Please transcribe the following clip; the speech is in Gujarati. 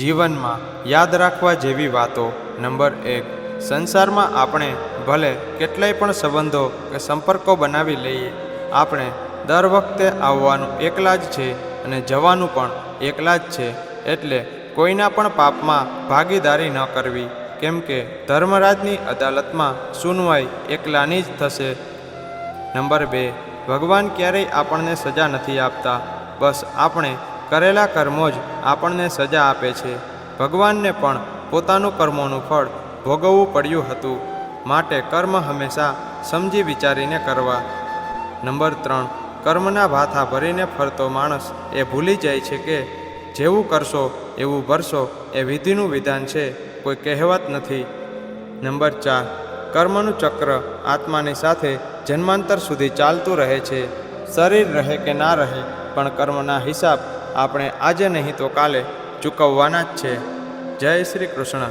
જીવનમાં યાદ રાખવા જેવી વાતો નંબર એક. સંસારમાં આપણે ભલે કેટલાય પણ સંબંધો કે સંપર્કો બનાવી લઈએ, આપણે દર વખતે આવવાનું એકલા જ છે અને જવાનું પણ એકલા જ છે. એટલે કોઈના પણ પાપમાં ભાગીદારી ન કરવી, કેમ કે ધર્મરાજની અદાલતમાં સુનવાઈ એકલાની જ થશે. નંબર બે. ભગવાન ક્યારેય આપણને સજા નથી આપતા. બસ આપણે કરેલા કર્મો જ આપણને સજા આપે છે. ભગવાનને પણ પોતાનું કર્મોનું ફળ ભોગવવું પડ્યું હતું. માટે કર્મ હંમેશા સમજી વિચારીને કરવા. નંબર ત્રણ. કર્મના ભાથા ભરીને ફરતો માણસ એ ભૂલી જાય છે કે જેવું કરશો, એવું ભરશો એ વિધિનું વિધાન છે, કોઈ કહેવત નથી. નંબર ચાર. કર્મનું ચક્ર આત્માની સાથે જન્માંતર સુધી ચાલતું રહે છે. શરીર રહે કે ના રહે, પણ કર્મના હિસાબ આપણે આજે નહીં તો કાલે ચૂકવવાના જ છે. જય શ્રી કૃષ્ણ.